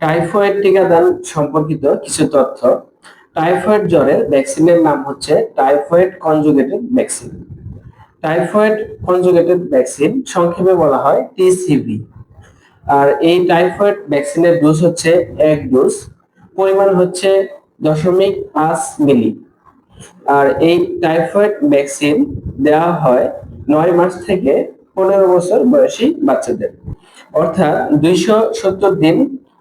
Typhoid টিকাদান সম্পর্কিত কিছু তথ্য। টাইফয়েড জ্বরের ভ্যাকসিনের নাম হচ্ছে typhoid conjugated vaccine typhoid conjugated vaccine সংক্ষেপে বলা হয় টিসিভি আর এই টাইফয়েড ভ্যাকসিনের ডোজ হচ্ছে এক ডোজ পরিমাণ হচ্ছে দশমিক পাঁচ মিলি আর এই টাইফয়েড ভ্যাকসিন দেওয়া হয় নয় মাস থেকে পনেরো বছর বয়সী বাচ্চাদের। অর্থাৎ দুইশো সত্তর দিন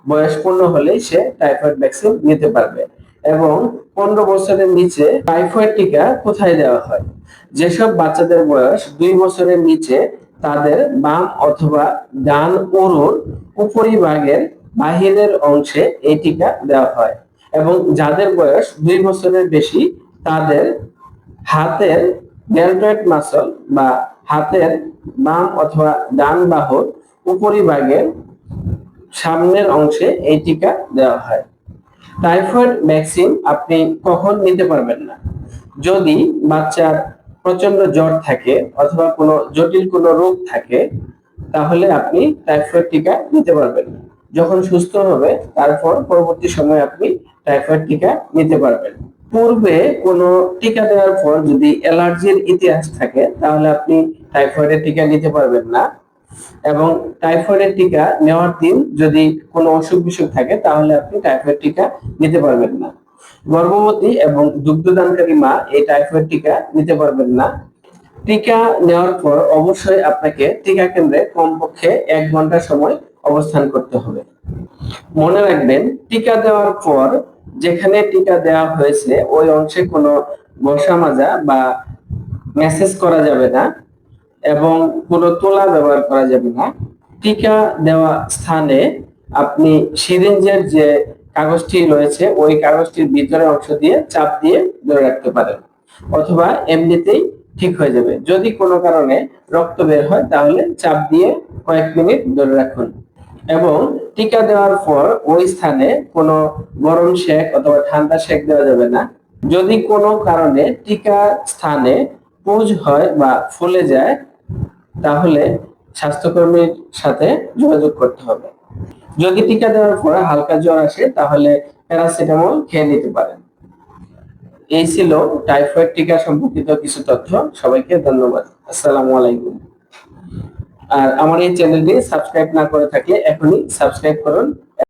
বয়স পূর্ণ হলেই সে টাইফয়েড ভ্যাকসিন নিতে পারবে এবং পনেরো বছরের নিচে টাইফয়েড টিকা কোথায় দেওয়া হয়? যেসব বাচ্চাদের বয়স দুই বছরের নিচে তাদের বাম অথবা ডান উরুর উপরিভাগের বাহিরের অংশে এই টিকা দেওয়া হয় এবং যাদের বয়স দুই বছরের বেশি তাদের হাতের ডেলটয়েড মাসল বা হাতের বাম অথবা ডান বাহুর উপরিভাগের সামনের অংশে এই টিকা দেওয়া হয়। টাইফয়েড ভ্যাকসিন আপনি কখন নিতে পারবেন না। যদি বাচ্চার প্রচণ্ড জ্বর থাকে অথবা কোনো জটিল কোনো রোগ থাকে, তাহলে আপনি টাইফয়েড টিকা নিতে পারবেন না। যখন সুস্থ হবে, তারপর পরবর্তী সময় আপনি টাইফয়েড টিকা নিতে পারবেন। পূর্বে কোনো টিকা দেওয়ার পর যদি অ্যালার্জির ইতিহাস থাকে, তাহলে আপনি টাইফয়েডের টিকা নিতে পারবেন না। এবং টাইফয়েডের টিকা নেওয়ার দিন যদি কোনো অসুখ বিসুখ থাকে, তাহলে আপনি টাইফয়েড টিকা নিতে পারবেন না। গর্ভবতী এবং দুগ্ধদানকারী মা এই টাইফয়েড টিকা নিতে পারবেন না। টিকা নেওয়ার পর অবশ্যই আপনাকে টিকা কেন্দ্রে কমপক্ষে এক ঘণ্টা সময় অবস্থান করতে হবে। মনে রাখবেন, টিকা দেওয়ার পর যেখানে টিকা দেওয়া হয়েছে, ওই অংশে কোনো বসা মাজা বা মেসেজ করা যাবে না। এবং কোনো তোলা ব্যবহার করা যাবে না। টিকা দেওয়া স্থানে আপনি সিরিঞ্জের যে কাগজটি রয়েছে, ওই কাগজটির ভিতরে অংশ দিয়ে চাপ দিয়ে ধরে রাখতে পারেন অথবা এমনিতেই ঠিক হয়ে যাবে। যদি কোনো কারণে রক্ত বের হয়, তাহলে চাপ দিয়ে কয়েক মিনিট ধরে রাখুন এবং টিকা দেওয়ার পর ওই স্থানে কোনো গরম শেক অথবা ঠান্ডা শেক দেওয়া যাবে না। যদি কোনো কারণে টিকা স্থানে পুজ হয় বা ফুলে যায় তাহলে স্বাস্থ্যকর্মীর সাথে যোগাযোগ করতে হবে। যদি টিকা দেওয়ার পরে হালকা জ্বর আসে, তাহলে প্যারাসিটামল খেয়ে নিতে পারেন। এই ছিল টাইফয়েড টিকা সম্পর্কিত কিছু তথ্য। সবাইকে ধন্যবাদ। আসসালামু আলাইকুম। আর আমার এই চ্যানেলটি সাবস্ক্রাইব না করে থাকলে এখনই সাবস্ক্রাইব করুন।